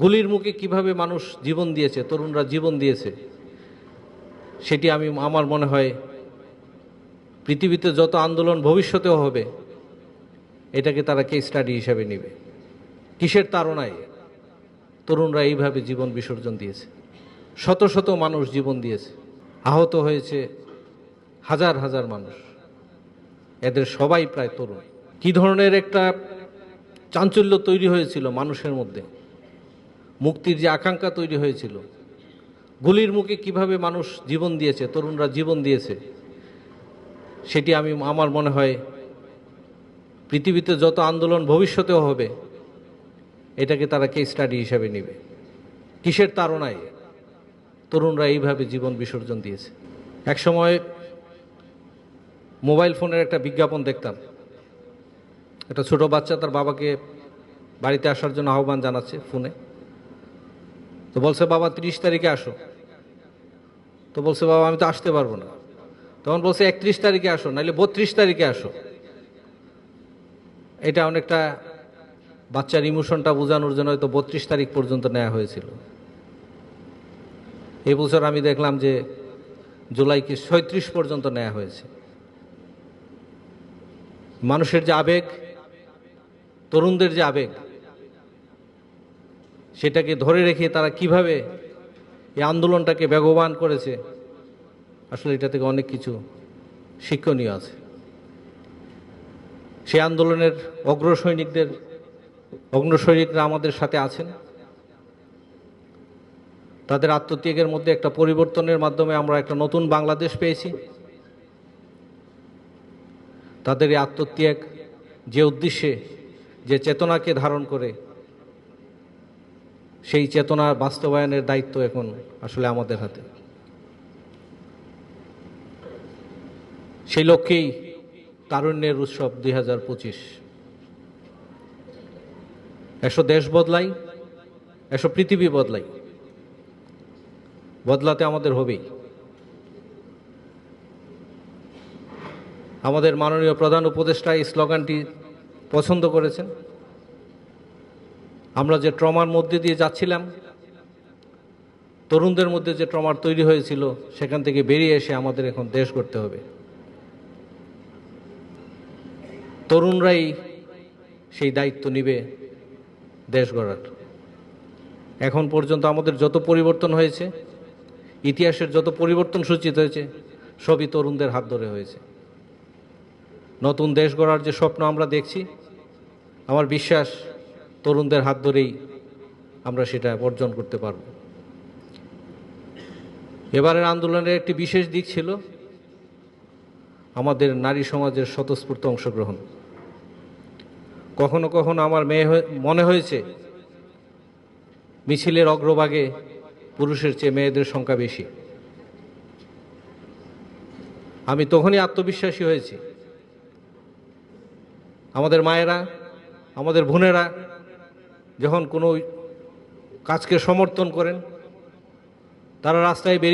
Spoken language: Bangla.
গুলির মুখে কীভাবে মানুষ জীবন দিয়েছে, তরুণরা জীবন দিয়েছে, সেটি আমি, আমার মনে হয় পৃথিবীতে যত আন্দোলন ভবিষ্যতেও হবে, এটাকে তারা কে স্টাডি হিসাবে নেবে। কিসের তাড়নায় তরুণরা এইভাবে জীবন বিসর্জন দিয়েছে? শত শত মানুষ জীবন দিয়েছে, আহত হয়েছে হাজার হাজার মানুষ। এদের সবাই প্রায় তরুণ। কি ধরনের একটা চাঞ্চল্য তৈরি হয়েছিল মানুষের মধ্যে? মুক্তির যে আকাঙ্ক্ষা তৈরি হয়েছিল, গুলির মুখে কীভাবে মানুষ জীবন দিয়েছে, তরুণরা জীবন দিয়েছে, সেটি আমি, আমার মনে হয় পৃথিবীতে যত আন্দোলন ভবিষ্যতেও হবে, এটাকে তারা কে স্টাডি হিসাবে নেবে। কিসের তাড়নায় তরুণরা এইভাবে জীবন বিসর্জন দিয়েছে? এক সময় মোবাইল ফোনের একটা বিজ্ঞাপন দেখতাম। একটা ছোট বাচ্চা তার বাবাকে বাড়িতে আসার জন্য আহ্বান জানাচ্ছে ফোনে। তো বলছে, বাবা, তিরিশ তারিখে আসো। তো বলছে, বাবা, আমি তো আসতে পারব না। তখন বলছে, একত্রিশ তারিখে আসো, নাহলে বত্রিশ তারিখে আসো। এটা অনেকটা বাচ্চার ইমোশনটা বোঝানোর জন্য হয়তো বত্রিশ তারিখ পর্যন্ত নেওয়া হয়েছিল। এই বছর আমি দেখলাম যে জুলাইকে ছয়ত্রিশ পর্যন্ত নেওয়া হয়েছে। মানুষের যে আবেগ, তরুণদের যে আবেগ সেটাকে ধরে রেখে তারা কীভাবে এই আন্দোলনটাকে বেগবান করেছে, আসলে এটা থেকে অনেক কিছু শিক্ষণীয় আছে। সেই আন্দোলনের অগ্রসৈনিকদের, অগ্রসৈনিকরা আমাদের সাথে আছেন। তাদের আত্মত্যাগের মধ্যে একটা পরিবর্তনের মাধ্যমে আমরা একটা নতুন বাংলাদেশ পেয়েছি। তাদের এই আত্মত্যাগ যে উদ্দেশ্যে, যে চেতনাকে ধারণ করে সেই চেতনার বাস্তবায়নের দায়িত্ব এখন আসলে আমাদের হাতে। সেই লক্ষ্যেই তারুণ্যের উৎসব দুই হাজার পঁচিশ। এসো দেশ বদলাই, এসো পৃথিবী বদলাই। বদলাতে আমাদের হবেই। আমাদের মাননীয় প্রধান উপদেষ্টা এই স্লোগানটি পছন্দ করেছেন। আমরা যে ট্রমার মধ্যে দিয়ে যাচ্ছিলাম, তরুণদের মধ্যে যে ট্রমার তৈরি হয়েছিল, সেখান থেকে বেরিয়ে এসে আমাদের এখন দেশ করতে হবে। তরুণরাই সেই দায়িত্ব নিবে দেশ গড়ার। এখন পর্যন্ত আমাদের যত পরিবর্তন হয়েছে, ইতিহাসের যত পরিবর্তন সূচিত হয়েছে, সবই তরুণদের হাত ধরে হয়েছে। নতুন দেশ গড়ার যে স্বপ্ন আমরা দেখছি, আমার বিশ্বাস তরুণদের হাত ধরেই আমরা সেটা বর্জন করতে পারব। এবারের আন্দোলনের একটি বিশেষ দিক ছিল আমাদের নারী সমাজের স্বতঃস্ফূর্ত অংশগ্রহণ। কখনো কখনো আমার মেয়ে মনে হয়েছে মিছিলের অগ্রভাগে পুরুষের চেয়ে মেয়েদের সংখ্যা বেশি। আমি তখনই আত্মবিশ্বাসী হয়েছি। আমাদের মায়েরা, আমাদের বোনেরা যখন কোনো কাজকে সমর্থন করেন তারা রাস্তায় বেরিয়ে